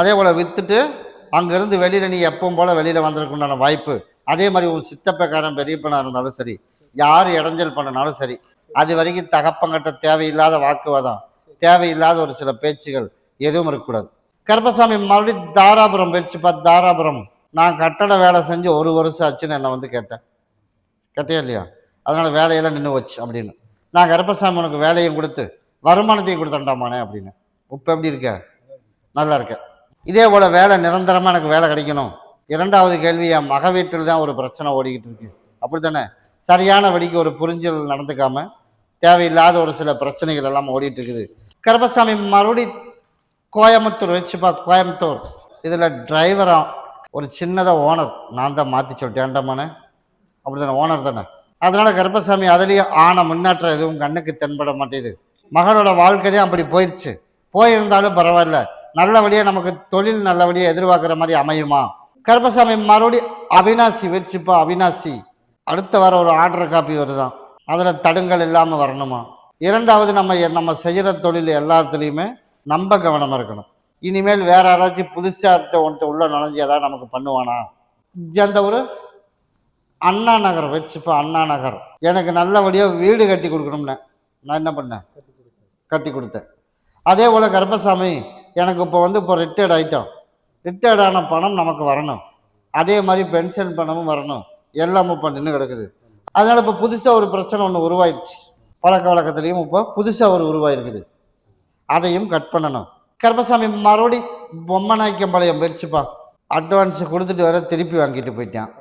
அதே போல் விற்றுட்டு அங்கேருந்து வெளியில் நீ எப்பவும் போல் வெளியில் வந்ததுக்குண்டான வாய்ப்பு. அதே மாதிரி உன் சித்தப்பக்காரன் பெரியப்பனாக இருந்தாலும் சரி யார் இடைஞ்சல் பண்ணனாலும் சரி அது வரைக்கும் தகப்பங்கிட்ட தேவையில்லாத வாக்குவாதம் தேவையில்லாத ஒரு சில பேச்சுகள் எதுவும் இருக்கக்கூடாது. கருப்பசாமி மறுபடியும் தாராபுரம் போயிடுச்சு பார்த்து தாராபுரம். நான் கட்டட வேலை செஞ்சு ஒரு வருஷம் ஆச்சுன்னு என்னை வந்து கேட்டேன். கேட்டேன் இல்லையா? அதனால் வேலையெல்லாம் நின்று வச்சு அப்படின்னு. நான் கருப்பசாமி உனக்கு வேலையும் கொடுத்து வருமானத்தையும் கொடுத்தண்டாமானே அப்படின்னு. இப்போ எப்படி இருக்க? நல்லா இருக்கேன் இதே போல் வேலை நிரந்தரமாக எனக்கு வேலை கிடைக்கணும். இரண்டாவது கேள்வி என் மக வீட்டில் தான் ஒரு பிரச்சனை ஓடிக்கிட்டு இருக்கு. அப்படி தானே சரியான வழிக்கு ஒரு புரிஞ்சல் நடந்துக்காமல் தேவையில்லாத ஒரு சில பிரச்சனைகள் எல்லாம் ஓடிட்டு இருக்குது. கருப்பசாமி மறுபடி கோயம்புத்தூர் வச்சுப்பா கோயம்புத்தூர். இதில் டிரைவராக ஒரு சின்னதாக ஓனர் நான் தான் மாற்றி சொல்லிட்டேன் ஏண்டாமானே அப்படி தானே ஓனர் தானே? அதனால் கருப்பசாமி அதுலேயும் ஆன முன்னேற்றம் எதுவும் கண்ணுக்கு தென்பட மாட்டேது மகளோட வாழ்க்கையே அப்படி போயிடுச்சு போயிருந்தாலும் பரவாயில்ல. நல்லபடியாக நமக்கு தொழில் நல்லபடியாக எதிர்பார்க்குற மாதிரி அமையுமா? கருப்பசாமி மறுபடியும் அவினாசி வச்சுப்பா அவினாசி. அடுத்த வர ஒரு ஆர்டர் காப்பி வருதான் அதில் தடுங்கல் இல்லாமல் வரணுமா? இரண்டாவது நம்ம நம்ம செய்கிற தொழில் எல்லாத்துலேயுமே நம்ம கவனமாக இருக்கணும். இனிமேல் வேற யாராச்சும் புதுசாக ஒன்று உள்ள நுழைஞ்சு ஏதாவது நமக்கு பண்ணுவானா? அந்த ஒரு அண்ணா நகர் வச்சுப்பா அண்ணா நகர். எனக்கு நல்லபடியாக வீடு கட்டி கொடுக்கணும்னு. நான் என்ன பண்ணேன்? கட்டி கொடுத்தேன். அதே போல் கருப்பசாமி எனக்கு இப்போ வந்து இப்போ ரிட்டையர்ட் ஆகிட்டோம் ரிட்டையர்டான பணம் நமக்கு வரணும். அதே மாதிரி பென்ஷன் பணமும் வரணும். எல்லாமும் இப்போ நின்று கிடக்குது. அதனால் இப்போ புதுசாக ஒரு பிரச்சனை ஒன்று உருவாயிடுச்சு பழக்க வழக்கத்துலேயும் இப்போ புதுசாக ஒரு உருவாயிருக்குது. அதையும் கட் பண்ணணும். கருப்பசாமி மறுபடி பொம்மை நாய்க்கம்பாளையம் போயிடுச்சுப்பா அட்வான்ஸ் கொடுத்துட்டு வர திருப்பி வாங்கிட்டு போயிட்டான்.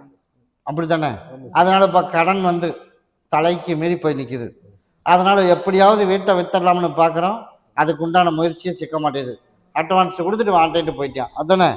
அப்படி தானே அதனால் இப்போ கடன் வந்து தலைக்கு மீறி போய் நிற்கிது அதனால் எப்படியாவது வீட்டை வித்தரலாம்னு பார்க்குறோம் அதுக்கு உண்டான முயற்சியே சிக்க மாட்டேது அட்வான்ஸ் கொடுத்துட்டு வாங்கிட்டு போயிட்டான் அதானே?